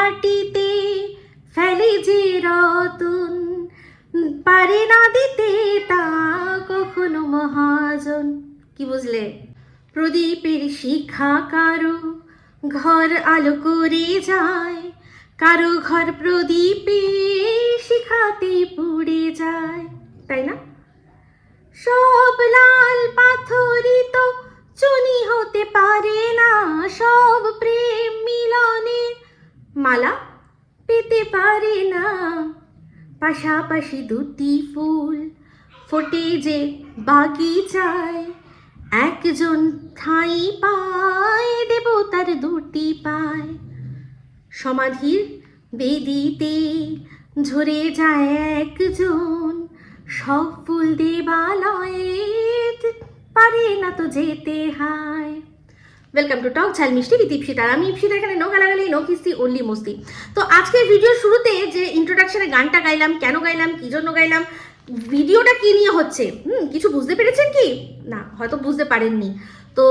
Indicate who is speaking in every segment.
Speaker 1: মাটিতে ফেলে যে রতন, পারে না দিতে তা কখনো মহাজন। কি বুঝলে? প্রদীপের শিখা কারও ঘর আলো করে যায়, কারও ঘর প্রদীপে শিখাতে পুড়ে যায়। তাই না? সব লাল পাথরই তো চুনি হতে পারে না, সব প্রেম মিলনের মালা পেতে পারে না। পাশাপাশি দুটি ফুল ফোটে যে বাগিচায় একজন ঠাঁই পায়, দেবতার দুটি পায়। সমাধির বেদিতে ঝরে যায় একজন। সব ফুল দেবালয়ে পারে না তো যেতে হায়। ওয়েলকাম টু টক ঝাল মিষ্টি বিথ ইপসিতার আমি ইপসিতা এখানে নো গালাগালি নো কিস্তি ওনলি মস্তি। তো আজকের ভিডিওর শুরুতে যে ইন্ট্রোডাকশনে গানটা গাইলাম, কেন গাইলাম, কী জন্য গাইলাম ভিডিওটা কি নিয়ে হচ্ছে, হুম, কিছু বুঝতে পেরেছেন কি? না, হয়তো বুঝতে পারেননি। তো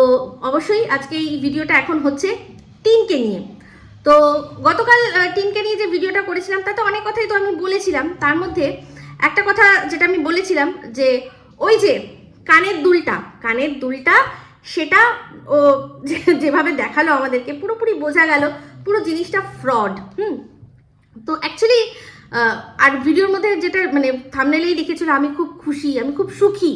Speaker 1: অবশ্যই আজকে এই ভিডিওটা এখন হচ্ছে টিনকে নিয়ে। তো গতকাল টিনকে নিয়ে যে ভিডিওটা করেছিলাম, তাতে অনেক কথাই তো আমি বলেছিলাম। তার মধ্যে একটা কথা যেটা আমি বলেছিলাম যে, ওই যে কানের দুলটা কানের দুলটা সেটা ও যেভাবে দেখাল আমাদেরকে, পুরোপুরি বোঝা গেল, পুরো জিনিসটা ফ্রড হুম? তো অ্যাকচুয়ালি আর ভিডিওর মধ্যে যেটা মানে থামনেলেই লিখেছিল, আমি খুব খুশি, আমি খুব সুখী।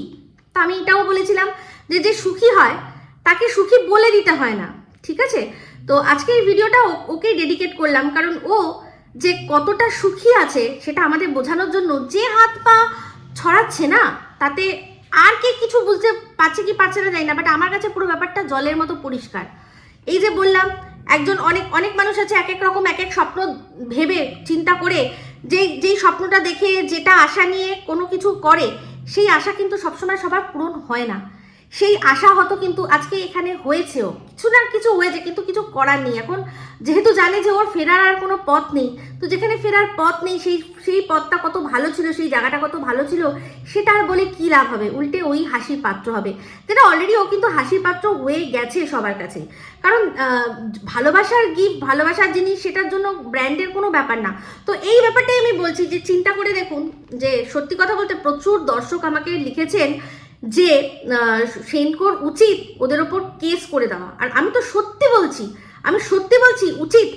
Speaker 1: তা আমি এটাও বলেছিলাম যে যে সুখী হয়, তাকে সুখী বলে দিতে হয় না, ঠিক আছে? তো আজকে এই ভিডিওটা ও- ওকেই ডেডিকেট করলাম, কারণ ও যে কতটা সুখী আছে, সেটা আমাদের বোঝানোর জন্য যে হাত পা ছড়াচ্ছে না, তাতে আর কে কিছু বুঝতে পারছে কি পারছে না জানি না বাট আমার কাছে পুরো ব্যাপারটা জলের মতো পরিষ্কার। এই যে বললাম, একজন অনেক অনেক মানুষ আছে, এক এক রকম, এক এক স্বপ্ন ভেবে, চিন্তা করে যে যেই স্বপ্নটা দেখে, যেটা আশা নিয়ে কোনো কিছু করে, সেই আশা কিন্তু সবসময় সবার পূরণ হয় না। সেই আশা হয়তো কিন্তু আজকে এখানে হয়েছেও। কিছু না কিছু হয়েছে, কিন্তু কিছু করার নেই। এখন যেহেতু জানে যে ওর ফেরার আর কোনো পথ নেই, তো যেখানে ফেরার পথ নেই, সেই সেই পথটা কত ভালো ছিল, সেই জায়গাটা কত ভালো ছিল, সেটা আর বলে কী লাভ হবে? উল্টে ওই হাসির পাত্র হবে। যেটা অলরেডি ও কিন্তু হাসির পাত্র হয়ে গেছে সবার কাছে। কারণ ভালোবাসার গিফট ভালোবাসার জিনিস, সেটার জন্য ব্র্যান্ডের কোনো ব্যাপার না। তো এই ব্যাপারটাই আমি বলছি যে, চিন্তা করে দেখুন যে সত্যি কথা বলতে প্রচুর দর্শক আমাকে লিখেছেন যে সেনকোর উচিত ওদের ওপর কেস করে দেওয়া। আর আমি তো সত্যি বলছি, আমি সত্যি বলছি উচিত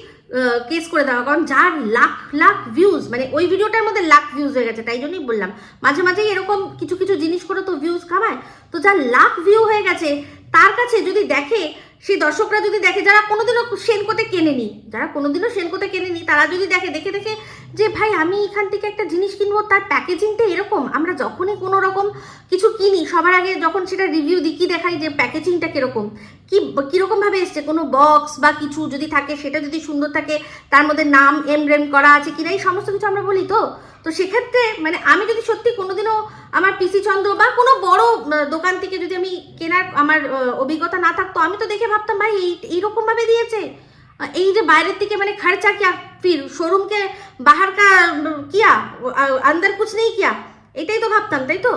Speaker 1: কেস করে দেওয়া। কারণ যার লাখ লাখ ভিউজ মানে ওই ভিডিওটার মধ্যে লাখ ভিউজ হয়ে গেছে, তাই জন্যই বললাম। মাঝে মাঝেই এরকম কিছু কিছু জিনিস করে তো ভিউজ খাওয়ায় তো যার লাখ ভিউ হয়ে গেছে, তার কাছে যদি দেখে সেই দর্শকরা যদি দেখে, যারা কোনোদিনও সেনকোতে কেনেনি, যারা কোনোদিনও সেনকোতে কেনেনি, তারা যদি দেখে দেখে দেখে যে, ভাই, আমি এখান থেকে একটা জিনিস কিনবো, তার প্যাকেজিংটা এরকম, আমরা যখনই কোনো রকম কিছু কিনি, সবার আগে যখন সেটা রিভিউ দিই, কি দেখাই যে, প্যাকেজিংটা কীরকম? কী, কীরকমভাবে এসছে? কোনো বক্স বা কিছু যদি থাকে, সেটা যদি সুন্দর থাকে, তার মধ্যে নাম এমব্রেম করা আছে কিনা, এই সমস্ত কিছু আমরা বলি তো? তো সেক্ষেত্রে মানে আমি যদি সত্যি কোনোদিনও আমার পিসি চন্দ্র বা কোনো বড় দোকান থেকে যদি আমি কেনার, আমার অভিজ্ঞতা না থাকতো, আমি তো দেখে ভাবতাম ভাই এই এইরকম ভাবে দিয়েছে এই যে বাইরের থেকে মানে খরচা কিয়া ফির শোরুম কে বাহার কা কিয়া আন্দার কুছ নেই কিয়া? এটাই তো ভাবতাম তাই তো?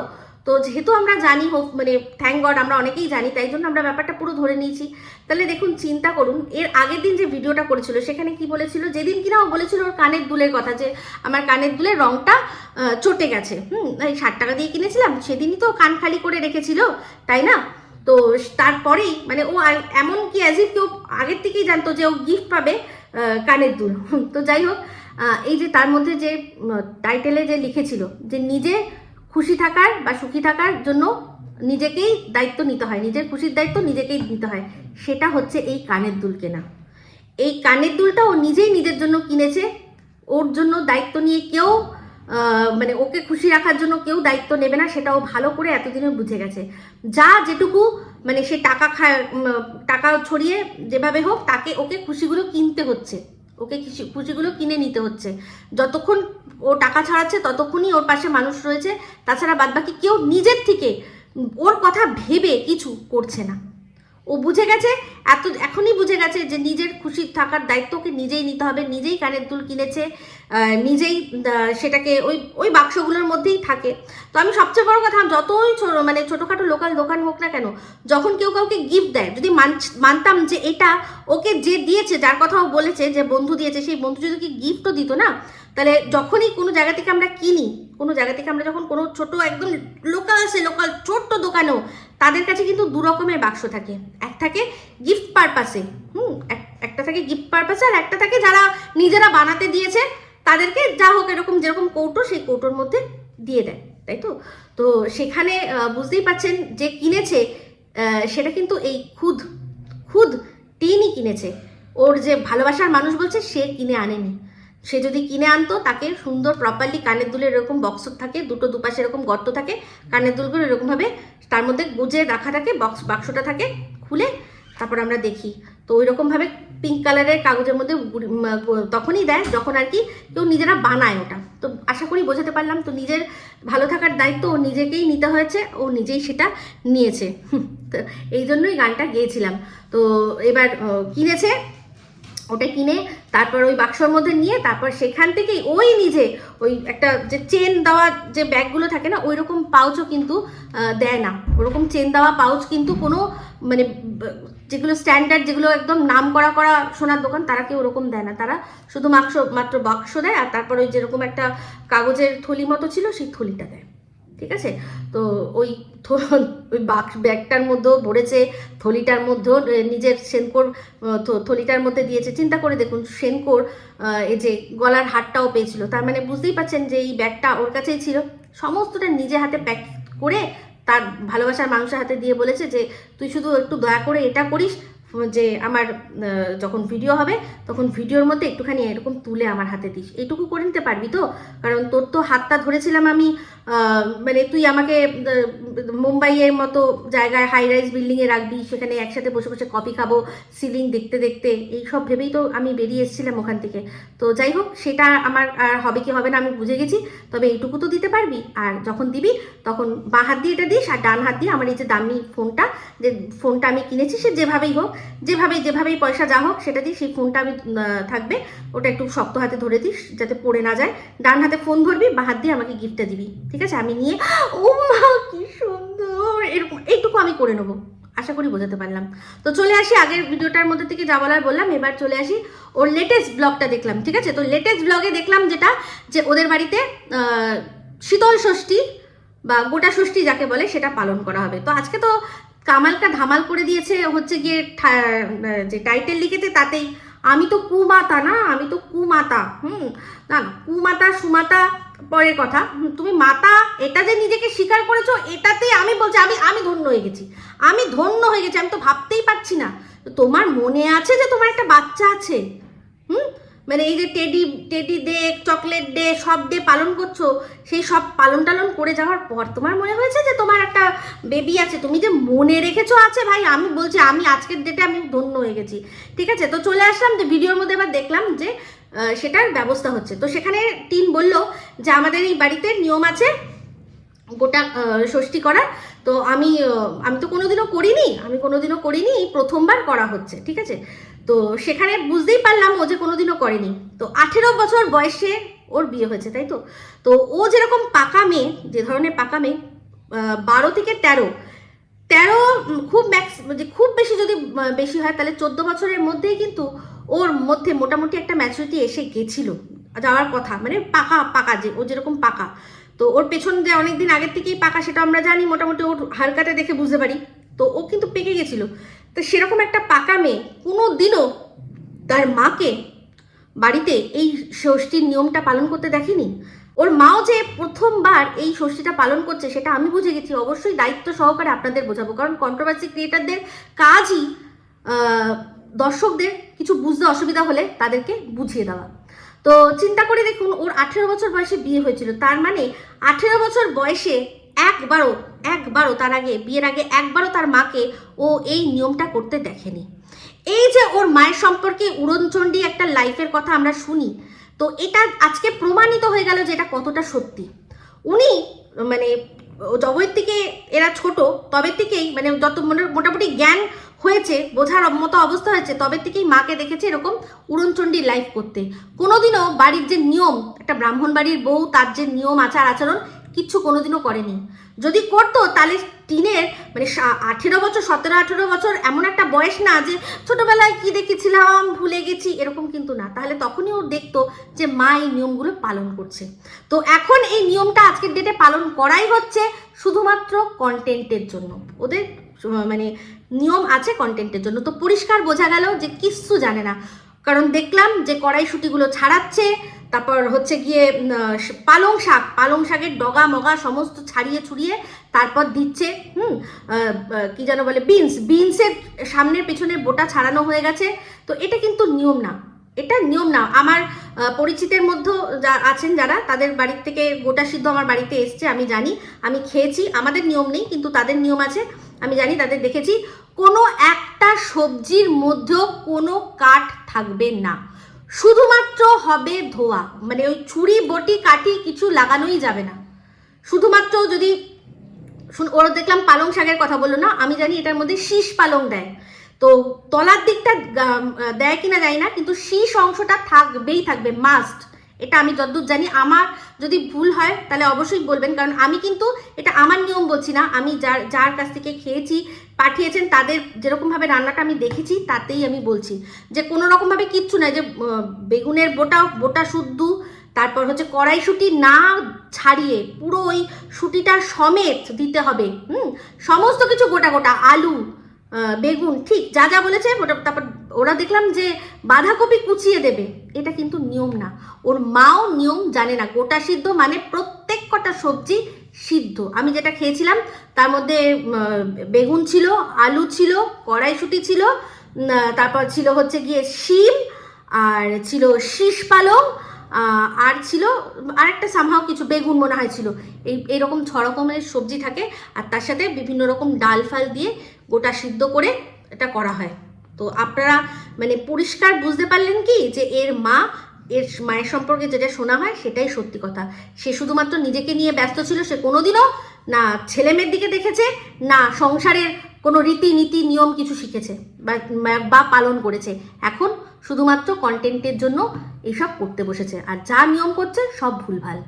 Speaker 1: তো যেহেতু আমরা জানি হোক মানে থ্যাংক গড আমরা অনেকেই জানি তাই জন্য আমরা ব্যাপারটা পুরো ধরে নিয়েছি। তাহলে দেখুন চিন্তা করুন এর আগের দিন যে ভিডিওটা করেছিল সেখানে কি বলেছিল? যেদিন কিনা ও বলেছিল ওর কানের দুলের কথা যে আমার কানের দুলের আহ, চটে গেছে। হুম এই ষাট টাকা দিয়ে কিনেছিলাম সেদিনই তো কান খালি করে রেখেছিল তাই না? তো তারপরেই মানে ও এমন কি অ্যাজ ইফ কেউ আগের থেকেই জানতো যে ও গিফট পাবে কানের দুল। তো যাই হোক এই যে তার মধ্যে যে টাইটেলে যে লিখেছিল, যে নিজে খুশি থাকার বা সুখী থাকার জন্য নিজেকেই দায়িত্ব নিতে হয়, নিজের খুশির দায়িত্ব নিজেকেই নিতে হয়, সেটা হচ্ছে এই কানের দুল কেনা। এই কানের দুলটা ও নিজেই নিজের জন্য কিনেছে, ওর জন্য দায়িত্ব নিয়ে কেউ মানে ওকে খুশি রাখার জন্য কেউ দায়িত্ব নেবে না, সেটাও ভালো করে এতদিনে বুঝে গেছে। যা যেটুকু মানে সে টাকা খায় টাকা ছড়িয়ে যেভাবে হোক, তাকে ওকে খুশিগুলো কিনতে হচ্ছে। ওকে খুশি, খুশিগুলো কিনে নিতে হচ্ছে। যতক্ষণ ও টাকা ছাড়াচ্ছে, ততক্ষণই ওর পাশে মানুষ রয়েছে। তাছাড়া বাদবাকি কেউ নিজের থেকে ওর কথা ভেবে কিছু করছে না। ও বুঝে গেছে, এত, এখনই বুঝে গেছে যে নিজের খুশি থাকার দায়িত্ব ওকে নিজেই নিতে হবে, নিজেই কানের দুল কিনেছে নিজেই সেটাকে ওই ওই বাক্সগুলোর মধ্যেই থাকে। তো আমি সবচেয়ে বড় কথা, যতই ছোট মানে ছোটোখাটো লোকাল দোকান হোক না কেন, যখন কেউ কাউকে গিফট দেয়, যদি মান- মানতাম যে এটা ওকে যে দিয়েছে, যার কথা ও বলেছে, যে বন্ধু দিয়েছে, সেই বন্ধু যদি কি গিফটও দিত না, তাহলে যখনই কোনো জায়গা থেকে আমরা কিনি, কোনো জায়গা থেকে আমরা যখন কোনো ছোট, একদম লোকাল সে লোকাল ছোট্ট দোকানেও তাদের কাছে কিন্তু দু রকমের বাক্স থাকে। এক থাকে গিফট পারপাসে হুম, এক- একটা থাকে গিফট পারপাসে আর একটা থাকে যারা নিজেরা বানাতে দিয়েছে, তাদেরকে যা হোক এরকম যেরকম কৌটো সেই কৌটোর মধ্যে দিয়ে দেয়, তাই তো? তো সেখানে বুঝতেই পাচ্ছেন যে কিনেছে সেটা কিন্তু এই খুদ খুদ টিনই কিনেছে। ওর যে ভালোবাসার মানুষ বলছে, সে কিনে আনেনি। সে যদি কিনে আনতো, তাকে সুন্দর প্রপারলি কানের দুলের এরকম বক্স থাকে, দুটো দুপাশে এরকম গর্ত থাকে, কানের দুলগুলো এরকমভাবে তার মধ্যে গুজে রাখা থাকে বক্স বাক্সটা থাকে খুলে, তারপর আমরা দেখি। তো ওই রকমভাবে পিঙ্ক কালারের কাগজের মধ্যে তখনই দেয় যখন আর কি কেউ নিজেরা বানায় ওটা। তো আশা করি বোঝাতে পারলাম, তো নিজের ভালো থাকার দায়িত্ব ও নিজেকেই নিতে হয়েছে, ও নিজেই সেটা নিয়েছে। তো এই জন্যই গানটা গেয়েছিলাম। তো এবার কিনেছে ওটা কিনে তারপর ওই বাক্সর মধ্যে নিয়ে তারপর সেখান থেকেই ওই নিজে ওই একটা যে চেন দেওয়া যে ব্যাগগুলো থাকে না ওই রকম পাউচও কিন্তু দেয় না। ওরকম চেন দেওয়া পাউচ কিন্তু কোনো মানে যেগুলো স্ট্যান্ডার্ড যেগুলো একদম নাম করা করা সোনার দোকান, তারা কেউ ওরকম দেয় না। তারা শুধু মাত্র মাত্র বাক্স দেয় আর তারপর ওই যেরকম একটা কাগজের থলি মতো ছিল, সেই থলিটা দেয়। ঠিক আছে? তো ওই ওই বাক্স ব্যাগটার মধ্যেও ভরেছে, থলিটার মধ্যেও নিজের সেনকোর থলিটার মধ্যে দিয়েছে। চিন্তা করে দেখুন, সেনকোর এই যে গলার হারটাও পেয়েছিল। তার মানে বুঝতেই পারছেন যে এই ব্যাগটা ওর কাছেই ছিল। সমস্তটা নিজে হাতে প্যাক করে তার ভালোবাসার মানুষের হাতে দিয়ে বলেছে যে, তুই শুধু একটু দয়া করে এটা করিস, যে আমার যখন ভিডিও হবে, তখন ভিডিওর মধ্যে একটুখানি এরকম তুলে আমার হাতে দিস। এইটুকু করে নিতে পারবি তো? কারণ তোর তো হাতটা ধরেছিলাম আমি মানে তুই আমাকে মুম্বাইয়ের মতো জায়গায় হাই রাইজ বিল্ডিংয়ে রাখবি, সেখানে একসাথে বসে বসে কফি খাব সিলিং দেখতে দেখতে এই সব ভেবেই তো আমি বেরিয়ে এসেছিলাম ওখান থেকে। তো যাই হোক, সেটা আমার আর হবে কি হবে না আমি বুঝে গেছি, তবে এইটুকু তো দিতে পারবি। আর যখন দিবি, তখন বাঁ হাত দিয়ে এটা দিস আর ডান হাত দিয়ে আমার এই যে দামি ফোনটা, যে ফোনটা আমি কিনেছি, সে যেভাবেই হোক যেভাবে যেভাবেই পয়সা যা হোক, সেটা দিই সেই ফোনটা আমি থাকবে। ওটা একটু শক্ত হাতে ধরে দিস, যাতে পড়ে না যায়। ডান হাতে ফোন ধরবি, বাঁ হাত দিয়ে আমাকে গিফটটা দিবি, ঠিক আছে? আমি নিয়ে, ও মা, কি সুন্দর! এরকম, এইটুকু আমি করে নেব। আশা করি বোঝাতে পারলাম। তো চলে আসি আগের ভিডিওটার মধ্যে থেকে যা বলার বললাম। এবার চলে আসি ওর লেটেস্ট ব্লগটা দেখলাম, ঠিক আছে? তো লেটেস্ট ব্লগে দেখলাম যেটা, যে ওদের বাড়িতে শীতল ষষ্ঠী বা গোটা ষষ্ঠী যাকে বলে, সেটা পালন করা হবে। তো আজকে তো কামালটা ধামাল করে দিয়েছে হচ্ছে গিয়ে যে টাইটেল লিখেছে তাতেই। আমি তো কুমাতা না, আমি তো কুমাতা, হুম? না, কুমাতা, সুমাতা পরের কথা, তুমি মাতা, এটা যে নিজেকে স্বীকার করেছ, এটাতেই আমি বলছি, আমি আমি ধন্য হয়ে গেছি। আমি ধন্য হয়ে গেছি, আমি তো ভাবতেই পারছি না। তোমার মনে আছে যে তোমার একটা বাচ্চা আছে? হুম? মানে এই যে teddy teddy day, chocolate day, সব ডে পালন করছ, সেই সব পালন টালন করে যাওয়ার পর তোমার মনে হয়েছে যে তোমার একটা বেবি আছে? তুমি যে মনে রেখেছো আছে ভাই, আমি বলছি, আমি আজকের ডেটে আমি ধন্য হয়ে গেছি। ঠিক আছে? তো চলে আসলাম যে ভিডিওর মধ্যে এবার দেখলাম যে সেটার ব্যবস্থা হচ্ছে। তো সেখানে টিন বলল যে, আমাদের এই বাড়িতে নিয়ম আছে গোটা ষষ্ঠী করার। তো আমি আমি তো কোনোদিনও করিনি, আমি কোনোদিনও করিনি প্রথমবার করা হচ্ছে, ঠিক আছে? তো সেখানে বুঝতেই পারলাম ও যে কোনোদিনও করেনি। তো আঠেরো বছর বয়সে ওর বিয়ে হয়েছে, তাই তো? তো ও যেরকম পাকা মেয়ে, যে ধরনের পাকা মেয়ে বারো থেকে তেরো তেরো খুব ম্যাক্স যে খুব বেশি যদি বেশি হয়, তাহলে চোদ্দ বছরের মধ্যেই কিন্তু ওর মধ্যে মোটামুটি একটা ম্যাচুরিটি এসে গেছিল। যাওয়ার কথা মানে পাকা পাকা যে, ও যেরকম পাকা। তো ওর পেছন যে অনেকদিন আগের থেকেই পাকা, সেটা আমরা জানি, মোটামুটি ওর হালকাতে দেখে বুঝতে পারি। তো ও কিন্তু পেকে গেছিল। তো সেরকম একটা পাকা মেয়ে কোনো দিনও তার মাকে বাড়িতে এই ষষ্ঠীর নিয়মটা পালন করতে দেখেনি। ওর মাও যে প্রথমবার এই ষষ্ঠীটা পালন করছে, সেটা আমি বুঝে গেছি। অবশ্যই দায়িত্ব সহকারে আপনাদের বোঝাবো। কারণ কন্ট্রোভার্সি ক্রিয়েটারদের কাজই দর্শকদের কিছু বুঝতে অসুবিধা হলে তাদেরকে বুঝিয়ে দেওয়া। তো চিন্তা করে দেখুন, ওর আঠেরো বছর বয়সে বিয়ে হয়েছিল। তার মানে আঠেরো বছর বয়সে একবারও একবারও তার আগে, বিয়ের আগে একবারও তার মাকে ও এই নিয়মটা করতে দেখেনি। এই যে ওর মায়ের সম্পর্কে উড়নচণ্ডী একটা লাইফের কথা আমরা শুনি, তো এটা আজকে প্রমাণিত হয়ে গেল যে এটা কতটা সত্যি। উনি মানে যবের থেকে এরা ছোট, তবে থেকেই মানে যত মোটা- মোটামুটি জ্ঞান হয়েছে, বোঝার মতো অবস্থা হয়েছে, তবে থেকেই মাকে দেখেছে এরকম উড়নচণ্ডী লাইফ করতে। কোনোদিনও বাড়ির যে নিয়ম, একটা ব্রাহ্মণ বাড়ির বউ, তার যে নিয়ম, আচার, আচরণ কিচ্ছু কোনোদিনও করেনি। যদি করতো, তাহলে টিনের মানে আঠেরো বছর, সতেরো, আঠেরো বছর এমন একটা বয়স না যে ছোটোবেলায় কি দেখেছিলাম, ভুলে গেছি, এরকম কিন্তু না। তাহলে তখনই ও দেখতো যে মা এই নিয়মগুলো পালন করছে। তো এখন এই নিয়মটা আজকের ডেটে পালন করাই হচ্ছে শুধুমাত্র কন্টেন্টের জন্য। ওদের মানে নিয়ম আছে কন্টেন্টের জন্য। তো পরিষ্কার বোঝা গেল যে কিচ্ছু জানে না। কারণ দেখলাম যে কড়াইশুটিগুলো ছাড়াচ্ছে, তারপর হচ্ছে গিয়ে পালং শাক, পালং শাকের ডগা, মগা সমস্ত ছাড়িয়ে ছুড়িয়ে তারপর দিচ্ছে, হুম কি যেন বলে বিনস বিনসের সামনের পেছনের বোটা ছাড়ানো হয়ে গেছে। তো এটা কিন্তু নিয়ম না। এটা নিয়ম না। আমার পরিচিতের মধ্যে যা আছেন যারা, তাদের বাড়ির থেকে গোটা সিদ্ধ আমার বাড়িতে এসছে, আমি জানি। আমি খেয়েছি, আমাদের নিয়ম নেই, কিন্তু তাদের নিয়ম আছে, আমি জানি, তাদের দেখেছি। কোনো একটা সবজির মধ্যেও কোনো কাঠ থাকবে না। শুধুমাত্র হবে ধোয়া মানে ওই ছুরি, বটি কাটি কিছু লাগানোই যাবে না। শুধুমাত্র যদি, শুন- ওরা দেখলাম পালং শাকের কথা বলল না, আমি জানি এটার মধ্যে শীষ পালং দেয়। তো তলার দিকটা দেয় কিনা জানি না, কিন্তু শীষ অংশটা থাকবেই থাকবে মাস্ট এটা আমি যতদূর জানি। আমার যদি ভুল হয়, তাহলে অবশ্যই বলবেন, কারণ আমি কিন্তু এটা আমার নিয়ম বলছি না। আমি যার যার কাছ থেকে খেয়েছি, পাঠিয়েছেন, তাদের যেরকমভাবে রান্নাটা আমি দেখেছি, তাতেই আমি বলছি। যে কোনো রকমভাবে কিচ্ছু নাই, যে বেগুনের বোটা বোটা শুদ্ধ, তারপর হচ্ছে কড়াইশুঁটি না ছাড়িয়ে পুরো ওই শুটিটার সমেত দিতে হবে, হুম? সমস্ত কিছু গোটা গোটা, আলু বেগুন, ঠিক, যা যা বলেছে ওটা তারপর ওরা দেখলাম যে বাঁধাকপি কুচিয়ে দেবে। এটা কিন্তু নিয়ম না। ওর মাও নিয়ম জানে না। গোটা সিদ্ধ মানে প্রত্যেক কটা সবজি সিদ্ধ। আমি যেটা খেয়েছিলাম, তার মধ্যে বেগুন ছিল, আলু ছিল, কড়াইশুঁটি ছিল তারপর ছিল হচ্ছে গিয়ে শিম, আর ছিল শীষ পালং আর ছিল, আরেকটা সামহাও কিছু বেগুন মনে হয় ছিল। এই এরকম ছ রকমের সবজি থাকে, আর তার সাথে বিভিন্ন রকম ডাল ফাল দিয়ে গোটা সিদ্ধ করে এটা করা হয়। তো আপনারা মানে পরিষ্কার বুঝতে পারলেন কি, যে এর মা, এর মায়ের সম্পর্কে যেটা শোনা হয়, সেটাই সত্যি কথা। সে শুধুমাত্র নিজেকে নিয়ে ব্যস্ত ছিল, সে কোনোদিনও না ছেলেমেয়ের দিকে দেখেছে, না সংসারের কোনো রীতিনীতি, নিয়ম কিছু শিখেছে বা- পালন করেছে। এখন শুধুমাত্র কন্টেন্টের জন্য এইসব করতে বসেছে। আর যা নিয়ম করছে, সব ভুলভাল।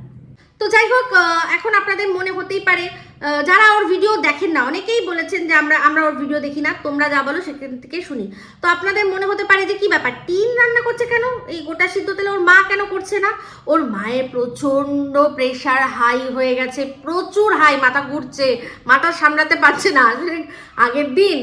Speaker 1: তো যাই হোক এখন আপনাদের মনে হতেই পারে যারা ওর ভিডিও দেখেন না, অনেকেই বলেছেন যে আমরা আমরা ওর ভিডিও দেখি না, তোমরা যা বলো সেখান থেকে শুনি। তো আপনাদের মনে হতে পারে যে কি ব্যাপার, টিন রান্না করছে কেন? এই গোটা সিদ্ধ তেলে ওর মা কেন করছে না? ওর মায়ের প্রচণ্ড প্রেশার হাই হয়ে গেছে, প্রচুর হাই মাথা ঘুরছে, মাথা সামলাতে পারছে না। আগের দিন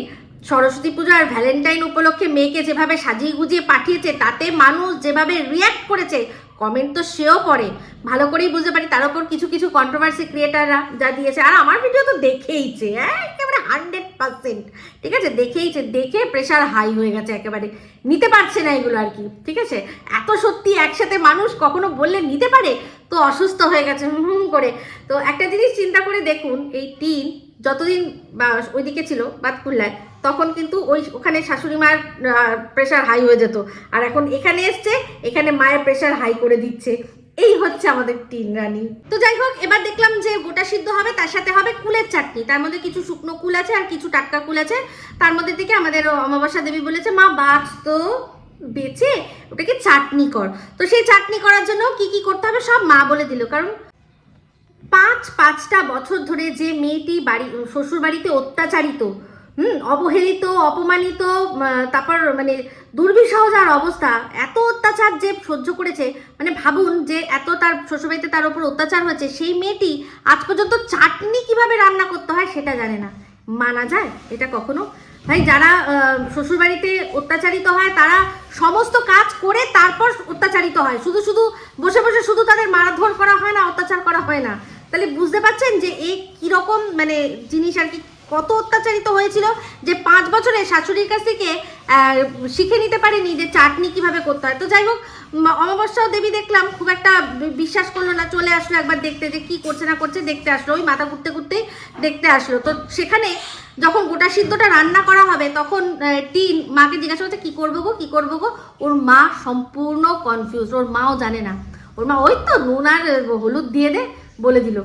Speaker 1: সরস্বতী পূজা আর ভ্যালেন্টাইন উপলক্ষে মেয়েকে যেভাবে সাজিয়ে গুজিয়ে পাঠিয়েছে, তাতে মানুষ যেভাবে রিয়্যাক্ট করেছে কমেন্ট তো সেও পড়ে ভালো করেই বুঝতে পারি তার উপর কিছু কিছু কন্ট্রোভার্সি ক্রিয়েটাররা যা দিয়েছে। আর আমার ভিডিও তো দেখেইছে হ্যাঁ একেবারে হান্ড্রেড পার্সেন্ট ঠিক আছে? দেখেইছে, দেখে প্রেশার হাই হয়ে গেছে একেবারে। নিতে পারছে না এগুলো আর কি, ঠিক আছে? এত সত্যি একসাথে মানুষ কখনো বললে নিতে পারে? তো অসুস্থ হয়ে গেছে হুম হুম করে। তো একটা জিনিস চিন্তা করে দেখুন, এই টিন যতদিন বা ওইদিকে ছিল, বাতকুল্লায় তখন কিন্তু ওই ওখানে শাশুড়ি মায়ের প্রেশার হাই হয়ে যেত। আর এখন এখানে এসছে, এখানে মায়ের প্রেশার হাই করে দিচ্ছে। এই হচ্ছে আমাদের টিন রানী। তো যাই হোক, এবার দেখলাম যে গোটা সিদ্ধ হবে, তার সাথে হবে কুলের চাটনি। তার মধ্যে কিছু শুকনো কুল আছে আর কিছু টাটকা কুল আছে। তার মধ্যে থেকে আমাদের অমাবস্যা দেবী বলেছে, মা, বাছ তো বেচে ওটাকে চাটনি কর। তো সেই চাটনি করার জন্য কি কি করতে হবে সব মা বলে দিল। কারণ পাঁচ, পাঁচটা বছর ধরে যে মেয়েটি বাড়ি শ্বশুর বাড়িতে অত্যাচারিত হুম, অবহেলিত, অপমানিত তারপর মানে দুর্বিষহ যার অবস্থা, এত অত্যাচার যে সহ্য করেছে মানে ভাবুন যে এত তার শ্বশুরবাড়িতে তার উপর অত্যাচার হয়েছে, সেই মেয়েটি আজ পর্যন্ত চাটনি কীভাবে রান্না করতে হয় সেটা জানে না। মানা যায়, এটা কখনো। ভাই, যারা শ্বশুরবাড়িতে অত্যাচারিত হয়, তারা সমস্ত কাজ করে তারপর অত্যাচারিত হয়। শুধু শুধু বসে বসে শুধু তাদের মারধর করা হয় না, অত্যাচার করা হয় না। তাহলে বুঝতে পারছেন যে এই কীরকম মানে জিনিস আর কি কত অত্যাচারিত হয়েছিল যে পাঁচ বছরে শাশুড়ির কাছ থেকে শিখে নিতে পারেনি যে চাটনি কীভাবে করতে হয়। তো যাই হোক উম, অমাবস্যা দেবী দেখলাম খুব একটা বিশ্বাস করল না চলে আসলো একবার দেখতে যে কি করছে না করছে দেখতে আসলো ওই মাথা ঘুরতে ঘুরতেই দেখতে আসলো। তো সেখানে যখন গোটা সিদ্ধটা রান্না করা হবে তখন টিন মাকে জিজ্ঞাসা করছে কি করব গো কি করব গো? ওর মা সম্পূর্ণ কনফিউজ ওর মাও জানে না। ওর মা ওই তো নুন আর হলুদ দিয়ে দে বলে দিল।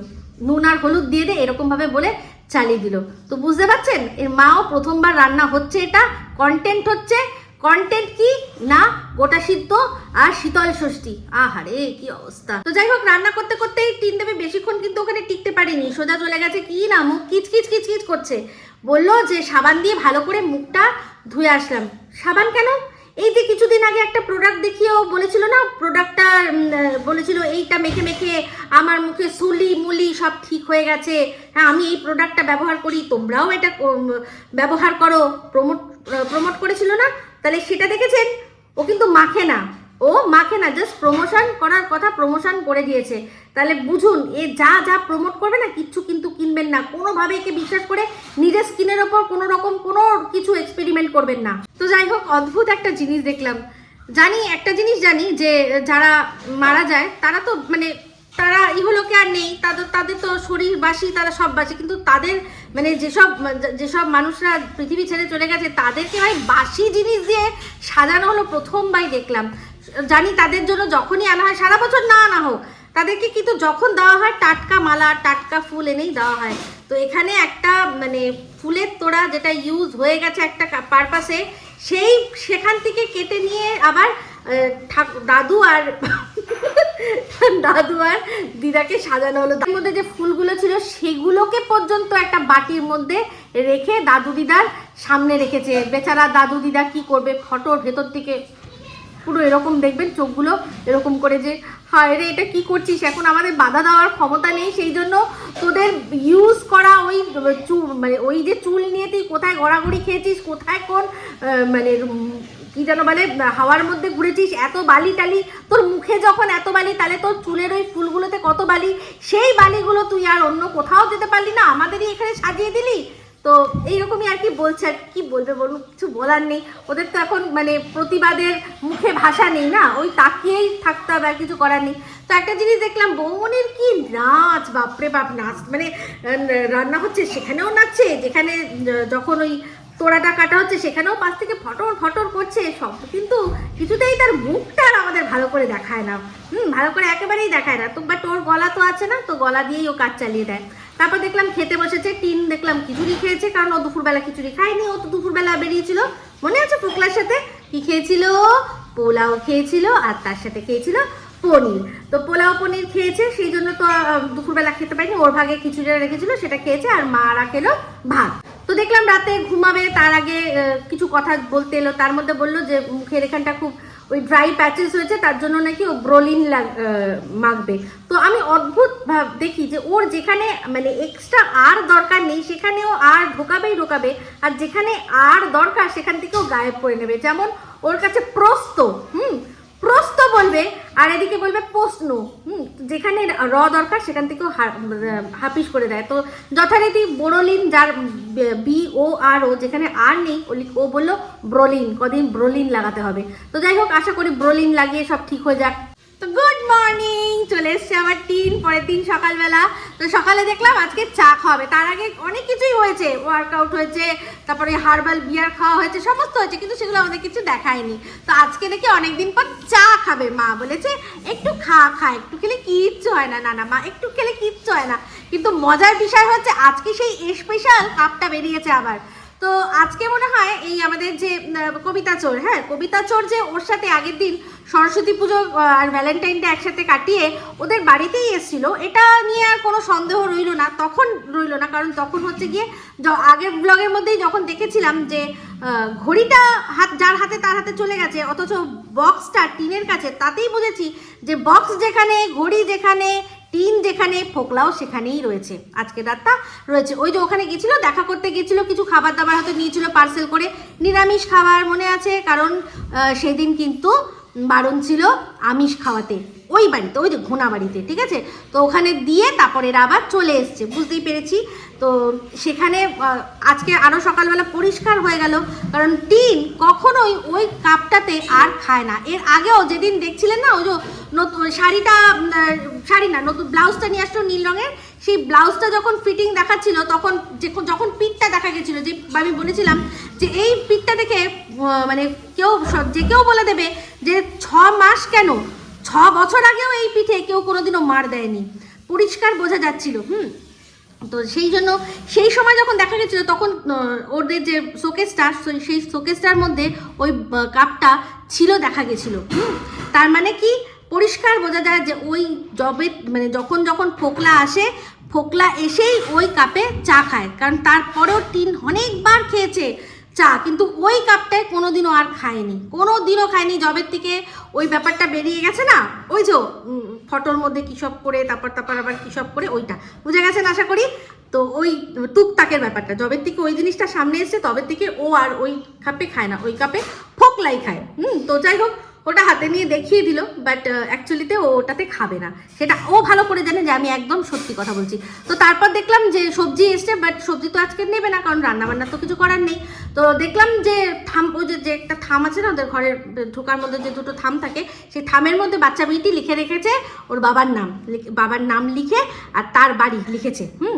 Speaker 1: নুন আর হলুদ দিয়ে দে এরকমভাবে বলে চালিয়ে দিল। তো বুঝতে পারছেন? এর মাও প্রথমবার রান্না হচ্ছে এটা। কন্টেন্ট হচ্ছে। কন্টেন্ট কি? না, গোটা সিদ্ধ আর শীতল ষষ্ঠী। আহারে, কি অবস্থা। তো যাই হোক, রান্না করতে করতেই টিন দেবে বেশিক্ষণ কিন্তু ওখানে টিকতে পারিনি। সোজা চলে গেছে কি না? মুখ কিচ কিচ কিচ কিচ করছে। বলল যে সাবান দিয়ে ভালো করে মুখটা ধুয়ে আসলাম। সাবান কেন? এই যে কিছুদিন আগে একটা প্রোডাক্ট দেখিয়েও বলেছিল না প্রোডাক্টটা বলেছিল এইটা মেখে মেখে আমার মুখে সুলি মুলি সব ঠিক হয়ে গেছে। হ্যাঁ আমি এই প্রোডাক্টটা ব্যবহার করি, তোমরাও এটা ব্যবহার করো। প্রমোট প্রমোট করেছিল না? তাহলে সেটা দেখেছেন? ও কিন্তু মাখে না। ও মাখে না জাস্ট প্রমোশন করার কথা প্রমোশন করে দিয়েছে। তাহলে বুঝুন, এ যা যা প্রমোট করবে না, কিচ্ছু কিন্তু কিনবেন না। কোনোভাবে একে বিশ্বাস করে নিজের স্কিনের ওপর কোনো রকম কোনো কিছু এক্সপেরিমেন্ট করবেন না। তো যাই হোক, অদ্ভুত একটা জিনিস দেখলাম। জানি, একটা জিনিস জানি যে, যারা মারা যায়, তারা তো মানে তারা ইহলোকে আর নেই, তাদের তাদের তো শরীর বাসি, তারা সব বাসি। কিন্তু তাদের মানে যেসব যেসব মানুষরা পৃথিবী ছেড়ে চলে গেছে, তাদেরকে ভাই বাসি জিনিস দিয়ে সাজানো হলো প্রথমবার দেখলাম। জানি তাদের জন্য যখনই আনা হয়, সারা বছর না আনা হোক তাদেরকে কিন্তু যখন দেওয়া হয় টাটকা মালা, টাটকা ফুল এনেই দেওয়া হয়। তো এখানে একটা মানে ফুলের তোড়া যেটা ইউজ হয়ে গেছে একটা পারপাসে সেই সেখান থেকে কেটে নিয়ে আবার দাদু আর দাদু আর দিদাকে সাজানো হলো। তার মধ্যে যে ফুলগুলো ছিল সেগুলোকে পর্যন্ত একটা বাটির মধ্যে রেখে দাদু দিদার সামনে রেখেছে। বেচারা দাদু দিদা কি করবে? ফটোর ভেতর থেকে পুরো এরকম দেখবেন, চোখগুলো এরকম করে যে হায় রে, এটা কি করছিস? এখন আমাদের বাধা দেওয়ার ক্ষমতা নেই, সেই জন্য তোদের ইউজ করা ওই চুল মানে ওই যে চুল নিয়ে তুই কোথায় গড়াগড়ি খেয়েছিস, কোথায় কোন মানে কি যেন বলে, হাওয়ার মধ্যে ঘুরেছিস, এত বালি টালি, তোর মুখে যখন এত বালি, তাহলে তোর চুলের ওই ফুলগুলোতে কত বালি? সেই বালিগুলো তুই আর অন্য কোথাও যেতে পারলি না, আমাদেরই এখানে সাজিয়ে দিলি? তো এইরকমই আর কি বলছে, আর কি বলবে বলুন, কিছু বলার নেই। ওদের তো এখন মানে প্রতিবাদের মুখে ভাষা নেই না? ওই তাকিয়েই থাকতে হবে, আর কিছু করার নেই। তো একটা জিনিস দেখলাম বৌমনির কি নাচ, বাপরে বাপ, নাচ মানে রান্না হচ্ছে, সেখানেও নাচছে, যেখানে যখন ওই তোড়াটা কাটা হচ্ছে, সেখানেও পাশ থেকে ফটর ফটর করছে, সব কিন্তু কিছুতেই তার মুখটা আর আমাদের ভালো করে দেখায় না। হুম, ভালো করে একেবারেই দেখায় না। তো বাট ওর গলা তো আছে না, তো গলা দিয়েই ও কাজ চালিয়ে দেয়। তারপর দেখলাম খেতে বসেছে, টিন দেখলাম খিচুড়ি খেয়েছে, কারণ ও দুপুরবেলা খিচুড়ি খায়নি, ও তো দুপুরবেলা বেরিয়েছিল। মনে আছে পোকলার সাথে? কি খেয়েছিল? পোলাও খেয়েছিল, আর তার সাথে খেয়েছিল পনির। তো পোলাও পনির খেয়েছে, সেই জন্য তো দুপুরবেলা খেতে পারিনি, ওর ভাগে খিচুড়িটা রেখেছিল, সেটা খেয়েছে, আর মারা খেলো ভাত। তো দেখলাম রাতে ঘুমাবে, তার আগে কিছু কথা বলতে এলো, তার মধ্যে বলল যে মুখের এখানটা খুব ওই ড্রাই প্যাচেস হয়েছে, তার জন্য নাকি ও ব্রোলিন মাখবে। তো আমি অদ্ভুত ভাব, দেখি যে ওর যেখানে মানে এক্সট্রা আর দরকার নেই, সেখানেও আর ঢোকাবেই ঢোকাবে, আর যেখানে আর দরকার সেখান থেকেও গায়েব করে নেবে। যেমন ওর কাছে প্রস্ত, হুম? প্রস্ত বলবে, আর এদিকে বলবে প্রশ্ন। হুম, যেখানে র দরকার সেখান থেকেও হাফিস করে দেয়। তো যথারীতি বোরোলিন, যার বি, ও, আর, ও যেখানে আর নেই ও বলল ব্রোলিন, কদিন ব্রোলিন লাগাতে হবে। তো যাই হোক, আশা করি ব্রোলিন লাগিয়ে সব ঠিক হয়ে যাক। তো গুড মর্নিং চলে এসছে আমার টিন পরের দিন সকালবেলা। তো সকালে দেখলাম আজকে চা খাওয়াবে। তার আগে অনেক কিছুই হয়েছে। ওয়ার্কআউট হয়েছে, তারপরে হার্বাল বিয়ার খাওয়া হয়েছে, সমস্ত হয়েছে, কিন্তু সেগুলো আমাদের কিছু দেখায়নি। তো আজকে দেখি অনেকদিন পর চা খাবে। মা বলেছে, একটু খা খা, একটু খেলে কিচ্ছু হয় না না না, মা, একটু খেলে কিচ্ছু হয় না। কিন্তু মজার বিষয় হচ্ছে, আজকে সেই স্পেশাল কাপটা বেরিয়েছে আবার। তো আজকে মনে হয় এই আমাদের যে কবিতা চোর হ্যাঁ কবিতা চোর যে ওর সাথে আগের দিন সরস্বতী পুজো আর ভ্যালেন্টাইন ডে একসাথে কাটিয়ে ওদের বাড়িতেই এসেছিল, এটা নিয়ে আর কোনো সন্দেহ রইল না, তখন রইল না, কারণ তখন হচ্ছে গিয়ে আগের ব্লগের মধ্যেই যখন দেখেছিলাম যে ঘড়িটা হাত, যার হাতে তার হাতে চলে গেছে, অথচ বক্সটা টিনের কাছে, তাতেই বুঝেছি যে বক্স যেখানে, ঘড়ি যেখানে টিন যেখানে ফোকলাও সেখানেই রয়েছে। আজকে রাতটা রয়েছে। ওই যে ওখানে গেছিল দেখা করতে গেছিল কিছু খাবার দাবার হয়তো নিয়েছিল পার্সেল করে। নিরামিষ খাবার মনে আছে, কারণ সেদিন কিন্তু বারণ ছিল আমিষ খাওয়াতে। ওই বাড়িতে, ওই যে ঘোনা বাড়িতে, ঠিক আছে? তো ওখানে দিয়ে তারপরে এরা আবার চলে এসছে, বুঝতেই পেরেছি? তো সেখানে আজকে আরও সকালবেলা পরিষ্কার হয়ে গেল, কারণ টিন কখনোই ওই কাপটাতে আর খায় না। এর আগেও যেদিন দেখছিলেন না, ওই যে নতুন শাড়িটা শাড়ি না, নতুন ব্লাউজটা নিয়ে আসলো নীল রঙের, সেই ব্লাউজটা যখন ফিটিং দেখাচ্ছিল, তখন যখন পিঠটা দেখা গেছিল, যে আমি বলেছিলাম যে এই পিঠটা দেখে মানে কেউ যে কেউ বলে দেবে যে ছ মাস কেন ছ বছর আগেও এই পিঠে কেউ কোনোদিনও মার দেয়নি। পরিষ্কার বোঝা যাচ্ছিল, হুম? তো সেই জন্য সেই সময় যখন দেখা গেছিল, তখন ওদের যে শোকেসটা, সেই শোকেসটার মধ্যে ওই কাপটা ছিল দেখা গেছিল, হুম? তার মানে কি? পরিষ্কার বোঝা যায় যে ওই জবে মানে যখন যখন ফোকলা আসে, ফোকলা এসেই ওই কাপে চা খায়। কারণ তারপরেও টিন অনেকবার খেয়েছে। চা, কিন্তু ওই কাপটায় কোনোদিনও আর খায়নি। কোনো দিনও খায়নি জবের থেকে ওই ব্যাপারটা বেরিয়ে গেছে না? ওই যে ফটোর মধ্যে সব করে, তারপর তারপর আবার সব করে, ওইটা। বুঝে গেছেন আশা করি? তো ওই টুকটাকের ব্যাপারটা জবের থেকে ওই জিনিসটা সামনে এসছে তবে থেকে ও আর ওই কাপে খায় না, ওই কাপে ফোকলাই খায়। হুম, তো যাই হোক, ওটা হাতে নিয়ে দেখিয়ে দিল বাট অ্যাকচুয়ালিতে ও ওটাতে খাবে না। সেটা ও ভালো করে জানে যে আমি একদম সত্যি কথা বলছি। তো তারপর দেখলাম যে সবজি এসছে বাট সবজি তো আজকে নেবে না, কারণ রান্না বান্না তো কিছু করার নেই। তো দেখলাম যে থাম যে যে একটা থাম আছে না, ওদের ঘরের ঢোকার মধ্যে যে দুটো থাম থাকে, সেই থামের মধ্যে বাচ্চা মেয়েটি লিখে রেখেছে ওর বাবার নাম বাবার নাম লিখে আর তার বাড়ি লিখেছে, হুম?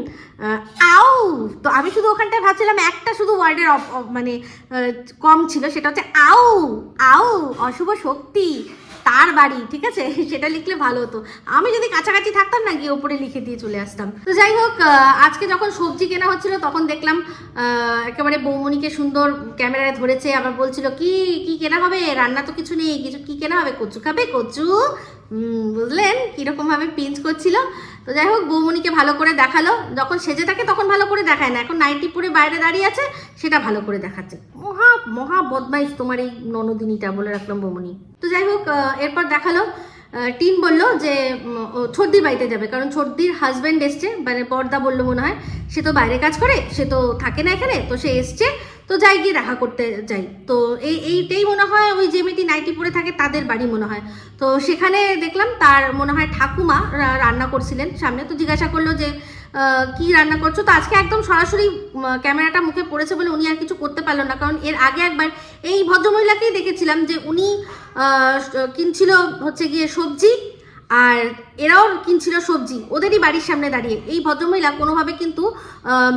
Speaker 1: আও! তো আমি শুধু ওখানটায় ভাবছিলাম, একটা শুধু ওয়ার্ডের মানে কম ছিল, সেটা হচ্ছে আউ আউ অশুভ শক্তি। তার বাড়ি, ঠিক আছে? সেটা লিখলে ভালো হতো। আমি যদি কাছাকাছি থাকতাম না, গিয়ে ওপরে লিখে দিয়ে চলে আসতাম। তো যাই হোক আজকে যখন সবজি কেনা হচ্ছিল, তখন দেখলাম একেবারে বৌমনিকে সুন্দর ক্যামেরায় ধরেছে। আবার বলছিল, কি কি কেনা হবে? রান্না তো কিছু নেই। কিছু, কি কেনা হবে? কচু খাবে? কচু? বুঝলেন? কীরকম ভাবে পিঞ্চ করছিল। তো যাই হোক বৌমনিকে ভালো করে দেখাল। যখন সেজে থাকে তখন ভালো করে দেখায় না। এখন নাইটি পরে বাইরে দাঁড়িয়ে আছে, সেটা ভালো করে দেখাচ্ছে। মহা মহা বদমাইশ তোমার এই ননদিনীটা, বলে রাখলাম বৌমনি তো যাই হোক এরপর দেখাল টিন বলল যে ছর্দির বাড়িতে যাবে, কারণ ছর্দির হাজব্যান্ড এসছে মানে পর্দা বলল মনে হয়। সে তো বাইরে কাজ করে, সে তো থাকে না এখানে, তো সে এসছে তো যাই গিয়ে দেখা করতে যাই। তো এই, এইটাই মনে হয় ওই যে মেয়েটি নাইটি পরে থাকে তাদের বাড়ি মনে হয়। তো সেখানে দেখলাম তার মনে হয় ঠাকুমা রান্না করছিলেন সামনে। তো জিজ্ঞাসা করল যে কি রান্না করছ? তো আজকে একদম সরাসরি ক্যামেরাটা মুখে পড়েছে বলে উনি আর কিছু করতে পারল না। কারণ এর আগে একবার এই ভদ্রমহিলাকেই দেখেছিলাম যে উনি কিনছিল হচ্ছে গিয়ে সবজি আর এরাও কিনছিল সবজি। ওদেরই বাড়ির সামনে দাঁড়িয়ে। এই ভদ্রমহিলা কোনোভাবে কিন্তু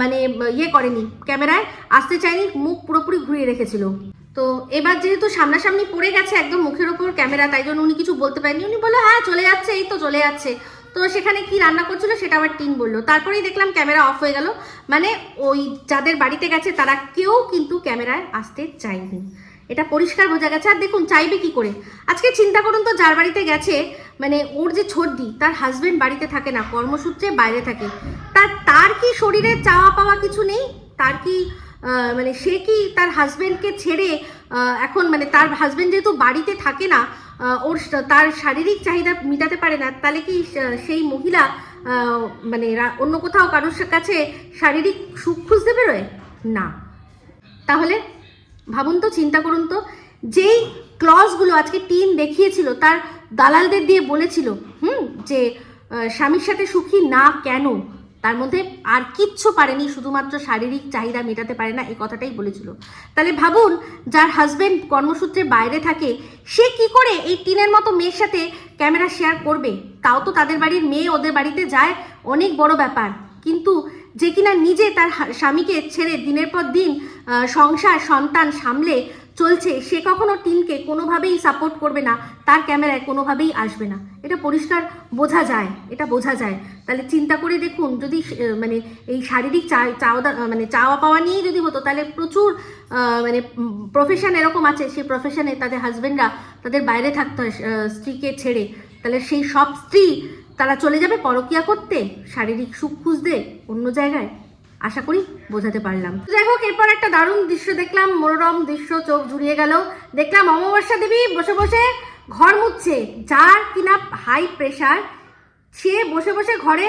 Speaker 1: মানে ইয়ে করেনি। ক্যামেরায় আসতে চায়নি, মুখ পুরোপুরি ঘুরিয়ে রেখেছিল। তো এবার যেহেতু সামনাসামনি পড়ে গেছে একদম মুখের ওপর ক্যামেরা, তাই জন্য উনি কিছু বলতে পারেনি উনি বলল হ্যাঁ চলে যাচ্ছে, এই তো চলে যাচ্ছে। তো সেখানে কি রান্না করছিল সেটা আবার টিন বলল। তারপরেই দেখলাম ক্যামেরা অফ হয়ে গেল। মানে ওই যাদের বাড়িতে গেছে তারা কেউ কিন্তু ক্যামেরায় আসতে চায়নি। এটা পরিষ্কার বোঝা গেছে। আর দেখুন, চাইবে কি করে? আজকে চিন্তা করুন তো, যার বাড়িতে গেছে মানে ওর যে ছর্দি, তার হাজবেন্ড বাড়িতে থাকে না, কর্মসূত্রে বাইরে থাকে। তার তার কি শরীরে চাওয়া পাওয়া কিছু নেই? তার কি মানে সে কি তার হাজবেন্ডকে ছেড়ে এখন মানে তার হাজবেন্ড যেহেতু বাড়িতে থাকে না ওর তার শারীরিক চাহিদা মেটাতে পারে না, তাহলে কি সেই মহিলা মানে অন্য কোথাও কারোর কাছে শারীরিক সুখ খুঁজতে বেরোয়? না। তাহলে ভাবুন তো, চিন্তা করুন তো। যেই ক্লজগুলো আজকে টিন দেখিয়েছিল, তার দালালদের দিয়ে বলেছিল, হুম, যে স্বামীর সাথে সুখী না কেন? তার মধ্যে আর কিচ্ছু পারেনি, শুধুমাত্র শারীরিক চাহিদা মেটাতে পারে না, এই কথাটাই বলেছিল। তাহলে ভাবুন, যার হাজবেন্ড কর্মসূত্রে বাইরে থাকে, সে কি করে এই টিনের মতো মেয়ের সাথে ক্যামেরা শেয়ার করবে? তাও তো তাদের বাড়ির মেয়ে ওদের বাড়িতে যায়, অনেক বড় ব্যাপার। কিন্তু যে কিনা নিজে তার স্বামীকে ছেড়ে দিনের পর দিন সংসার, সন্তান সামলে চলছে, সে কখনো টিনকে কোনোভাবেই সাপোর্ট করবে না, তার ক্যামেরায় কোনোভাবেই আসবে না। এটা পরিষ্কার বোঝা যায়, এটা বোঝা যায়। তাহলে চিন্তা করে দেখুন, যদি মানে এই শারীরিক চাওয়া মানে চাওয়া পাওয়া নিয়েই যদি হতো, তাহলে প্রচুর মানে প্রফেশন এরকম আছে সেই প্রফেশনে তাদের হাজব্যান্ডরা তাদের বাইরে থাকতে স্ত্রীকে ছেড়ে। তাহলে সেই সব স্ত্রী তারা চলে যাবে পরকিয়া করতে, শারীরিক সুখ খুঁজতে অন্য জায়গায়। আশা করি বোঝাতে পারলাম। যাই হোক, এরপর একটা দারুণ দৃশ্য দেখলাম, মনোরম দৃশ্য, চোখ জুড়িয়ে গেল। দেখলাম অমাবস্যা দেবী বসে বসে ঘর মুছছে। যার কিনা হাই প্রেশার সে বসে বসে ঘরে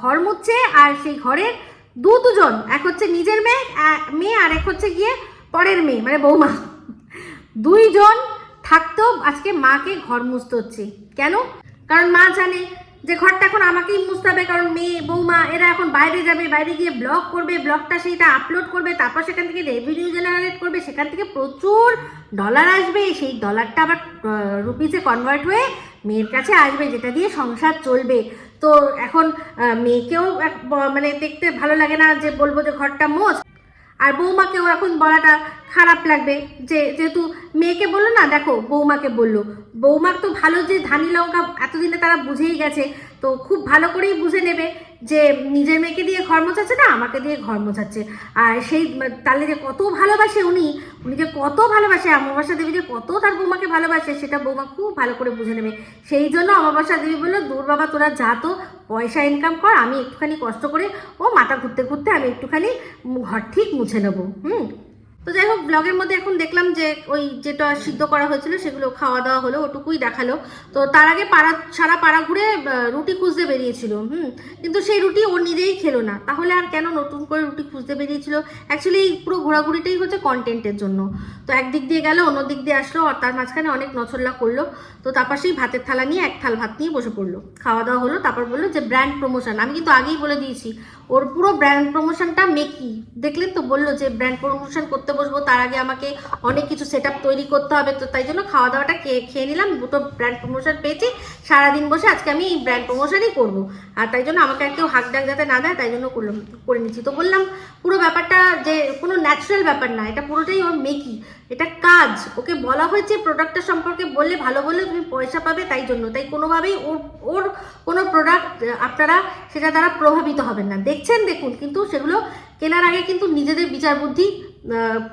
Speaker 1: ঘর মুছছে আর সেই ঘরের দু দুজন, এক হচ্ছে নিজের মেয়ে মেয়ে আর এক হচ্ছে গিয়ে পরের মেয়ে মানে বৌমা। দুইজন থাকতেও আজকে মাকে ঘর মুছতে হচ্ছে। কেন? কারণ মা জানে যে ঘরটা এখন আমাকেই মুছতে হবে, কারণ মেয়ে, বৌমা, এরা এখন বাইরে যাবে, বাইরে গিয়ে ব্লগ করবে ব্লগটা সেইটা আপলোড করবে, তারপর সেখান থেকে রেভিনিউ জেনারেট করবে, সেখান থেকে প্রচুর ডলার আসবে, সেই ডলারটা আবার রুপিসে কনভার্ট হয়ে মেয়ের কাছে আসবে, যেটা দিয়ে সংসার চলবে। তো এখন মেয়েকেও মানে দেখতে ভালো লাগে না যে বলব যে ঘরটা মোচ আর বৌমাকেও এখন বলাটা খারাপ লাগবে। যে, যেহেতু মেয়েকে বলল না, দেখো, বৌমাকে বলল। বৌমার তো ভালো যে ধানি লঙ্কা এতদিনে তারা বুঝেই গেছে, তো খুব ভালো করেই বুঝে নেবে। যে নিজের মেয়েকে দিয়ে ঘর মোছাচ্ছে না, আমাকে দিয়ে ঘর মোছাচ্ছে। আর সেই তাহলে যে কত ভালোবাসে উনি উনি যে কত ভালোবাসে, অমাবস্যা দেবী যে কত তার বৌমাকে ভালোবাসে, সেটা বৌমা খুব ভালো করে বুঝে নেবে। সেই জন্য অমাবস্যা দেবী বলল, দূর বাবা, তোরা যা তো, পয়সা ইনকাম কর, আমি একটুখানি কষ্ট করে, ও মাথা ঘুরতে ঘুরতে আমি একটুখানি ঘর ঠিক মুছে নেব। হুম? তো যাই হোক ব্লগের মধ্যে এখন দেখলাম যে ওই যেটা সিদ্ধ করা হয়েছিল সেগুলো খাওয়া দাওয়া হলো, ওটুকুই দেখাল। তো তার আগে পাড়া, সারা পাড়া ঘুরে রুটি খুঁজতে বেরিয়েছিল, হুম। কিন্তু সেই রুটি ও নিজেই খেলো না। তাহলে আর কেন নতুন করে রুটি খুঁজতে বেরিয়েছিল? অ্যাকচুয়ালি এই পুরো ঘোরাঘুরিটাই হচ্ছে কন্টেন্টের জন্য। তো একদিক দিয়ে গেল অন্য দিক দিয়ে আসলো, আর তার মাঝখানে অনেক নছল্লা করল। তো তারপর সেই ভাতের থালা নিয়ে, এক থাল ভাত নিয়ে বসে পড়ল। খাওয়া দাওয়া হলো, তারপর বলল যে ব্র্যান্ড প্রমোশন আমি কিন্তু আগেই বলে দিয়েছি, ওর পুরো ব্র্যান্ড প্রমোশনটা মেকি দেখলেন তো, বলল যে ব্র্যান্ড প্রমোশন করতে বসবো, তার আগে আমাকে অনেক কিছু সেট তৈরি করতে হবে। তো তাই জন্য খাওয়া দাওয়াটা খেয়ে খেয়ে নিলাম, দুটো ব্র্যান্ড প্রমোশন পেয়েছি। সারাদিন বসে আজকে আমি এই ব্র্যান্ড প্রমোশনই করব। আর তাই জন্য আমাকে আর কেউ হাক ডাক যাতে না দেয়, তাই জন্য করলাম, করে নিচ্ছি। তো বললাম, পুরো ব্যাপারটা যে, কোনো ন্যাচারাল ব্যাপার না, এটা পুরোটাই ওর মেকি এটা কাজ। ওকে বলা হয়েছে প্রোডাক্টটা সম্পর্কে বললে ভালো বললে তুমি পয়সা পাবে তাই জন্য। তাই কোনোভাবেই ওর ওর কোনো প্রোডাক্ট আপনারা সেটা দ্বারা প্রভাবিত হবেন না। দেখছেন দেখুন, কিন্তু সেগুলো কেনার আগে কিন্তু নিজেদের বিচার বুদ্ধি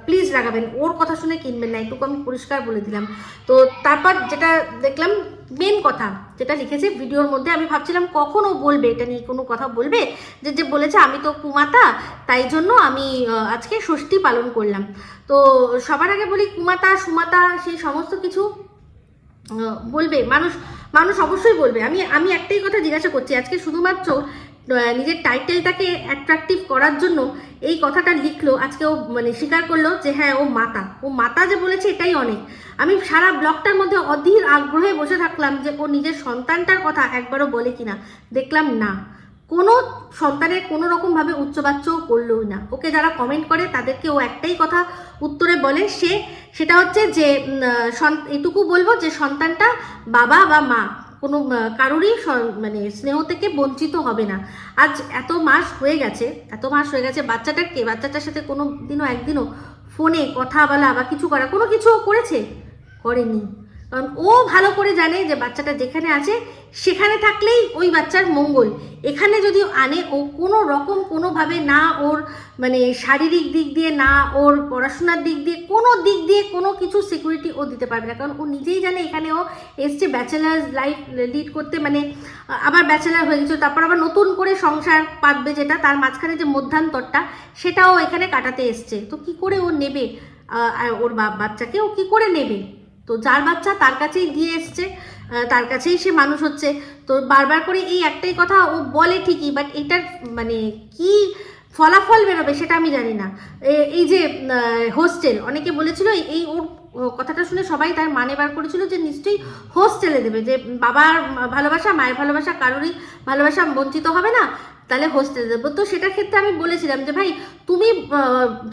Speaker 1: প্লিজ লাগাবেন ওর কথা শুনে কিনবেন না, এটুকু আমি পরিষ্কার বলে দিলাম। তো তারপর যেটা দেখলাম মেন কথা যেটা লিখেছে ভিডিওর মধ্যে, আমি ভাবছিলাম কখন ও বলবে, এটা নিয়ে কোনো কথা বলবে? যে যে বলেছে, আমি তো কুমাতা, তাই জন্য আমি আজকে ষষ্ঠী পালন করলাম। তো সবার আগে বলি, কুমাতা, সুমাতা সেই সমস্ত কিছু বলবে। মানুষ মানুষ অবশ্যই বলবে। আমি আমি একটাই কথা জিজ্ঞাসা করছি, আজকে শুধুমাত্র নিজের টাইটেলটাকে অ্যাট্রাকটিভ করার জন্য এই কথাটা লিখলো, আজকে ও মানে স্বীকার করল যে হ্যাঁ ও মাতা। ও মাতা যে বলেছে, এটাই অনেক। আমি সারা ব্লগটার মধ্যে অধীর আগ্রহে বসে থাকলাম যে, ও নিজের সন্তানটার কথা একবারও বলে কিনা। দেখলাম না। কোনো সন্তানের কোনো রকমভাবে উচ্চবাচ্যও করলোই না। ওকে যারা কমেন্ট করে, তাদেরকে ও একটাই কথা উত্তরে বলে সে, সেটা হচ্ছে যে এটুকু বলব যে, সন্তানটা বাবা বা মা। কোনো কারোরই মানে স্নেহ থেকে বঞ্চিত হবে না। আজ এত মাস হয়ে গেছে, এত মাস হয়ে গেছে বাচ্চাটাকে বাচ্চাটার সাথে কোনো দিনও একদিনও ফোনে কথা বলা বা কিছু করা, কোনো কিছু করেছে? করেনি। কারণ ও ভালো করে জানে যে বাচ্চাটা যেখানে আছে, সেখানে থাকলেই ওই বাচ্চার মঙ্গল। এখানে যদি আনে, ও কোনো রকম, কোনোভাবে না ওর মানে শারীরিক দিক দিয়ে, না ওর পড়াশোনার দিক দিয়ে, কোনো দিক দিয়ে কোনো কিছু সিকিউরিটি ও দিতে পারবে না। কারণ ও নিজেই জানে এখানে ও এসছে ব্যাচেলার লাইফ লিড করতে মানে আবার ব্যাচেলার হয়ে গেছে, তারপর আবার নতুন করে সংসার পাতবে যেটা, তার মাঝখানে যে মধ্যান্তরটা, সেটাও এখানে কাটাতে এসছে। তো কি করে ও নেবে? ওর বাচ্চাকে ও কি করে নেবে? তো যার বাচ্চা তার কাছেই গিয়ে এসছে তার কাছেই সে মানুষ হচ্ছে। তো বারবার করে এই একটাই কথা ও বলে ঠিকই বাট এটার মানে কি ফলাফল বেরোবে সেটা আমি জানি না। এই যে হোস্টেল অনেকে বলেছিল এই ওর কথাটা শুনে সবাই তার মানে বার করেছিল যে নিশ্চয়ই হোস্টেলে দেবে, যে বাবার ভালোবাসা, মায়ের ভালোবাসা কারোরই ভালোবাসা বঞ্চিত হবে না, তাহলে হোস্টেলে দেবো। তো সেটার ক্ষেত্রে আমি বলেছিলাম যে, ভাই, তুমি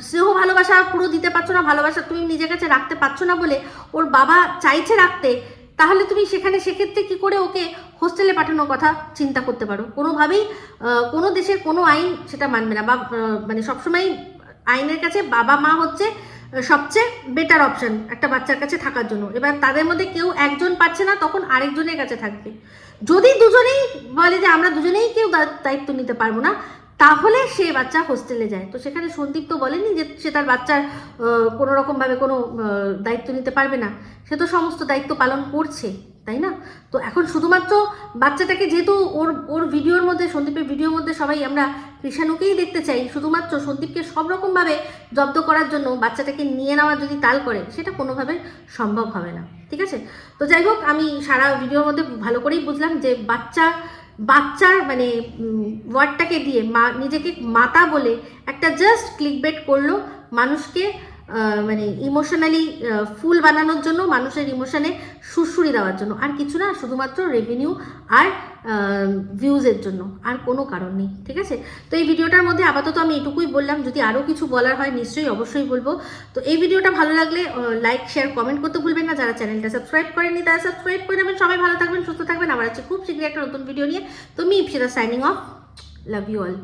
Speaker 1: স্নেহ ভালোবাসা পুরো দিতে পারছ না, ভালোবাসা তুমি নিজের কাছে রাখতে পারছ না বলে ওর বাবা চাইছে রাখতে, তাহলে তুমি সেখানে সেক্ষেত্রে কি করে ওকে হোস্টেলে পাঠানোর কথা চিন্তা করতে পারো? কোনোভাবেই কোনো দেশের কোনো আইন সেটা মানবে না বা মানে সবসময় আইনের কাছে বাবা মা হচ্ছে সবচেয়ে বেটার অপশন একটা বাচ্চার কাছে থাকার জন্য। এবার তাদের মধ্যে কেউ একজন পাচ্ছে না, তখন আরেকজনের কাছে থাকবে। যদি দুজনেই বলে যে আমরা দুজনেই কেউ দায়িত্ব নিতে পারব না, তাহলে সে বাচ্চা হোস্টেলে যায়। তো সেখানে সন্দীপ তো বলেনি যে সে তার বাচ্চার কোনো রকমভাবে কোনো দায়িত্ব নিতে পারবে না। সে তো সমস্ত দায়িত্ব পালন করছে। তাই না? তো এখন শুধুমাত্র বাচ্চাটাকে যেহেতু ওর ওর ভিডিওর মধ্যে, সন্দীপের ভিডিওর মধ্যে সবাই আমরা কৃষাণুকেই দেখতে চাই, শুধুমাত্র সন্দীপকে সব রকমভাবে জব্দ করার জন্য বাচ্চাটাকে নিয়ে নেওয়ার যদি তাল করে, সেটা কোনোভাবে সম্ভব হবে না, ঠিক আছে? তো যাই হোক, আমি সারা ভিডিওর মধ্যে ভালো করেই বুঝলাম যে বাচ্চা, বাচ্চার মানে ওয়ার্ডটাকে দিয়ে মা, নিজেকে মাতা বলে একটা জাস্ট ক্লিক বেট করল মানুষকে মানে ইমোশনালি ফুল বানানোর জন্য, মানুষের ইমোশনে সুরসুরি দেওয়ার জন্য। আর কিছু না, শুধুমাত্র রেভিনিউ আর ভিউজের জন্য। আর কোনো কারণ নেই, ঠিক আছে? তো এই ভিডিওটার মধ্যে আপাতত আমি এটুকুই বললাম। যদি আরও কিছু বলার হয়, নিশ্চয়ই অবশ্যই বলব। তো এই ভিডিওটা ভালো লাগলে লাইক শেয়ার কমেন্ট করতে ভুলবেন না। যারা চ্যানেলটা সাবস্ক্রাইব করেনি তারা সাবস্ক্রাইব করে নেবেন। সবাই ভালো থাকবেন, সুস্থ থাকবেন। আবার আছে খুব শীঘ্রই একটা নতুন ভিডিও নিয়ে। তো me Ipsita signing off love you all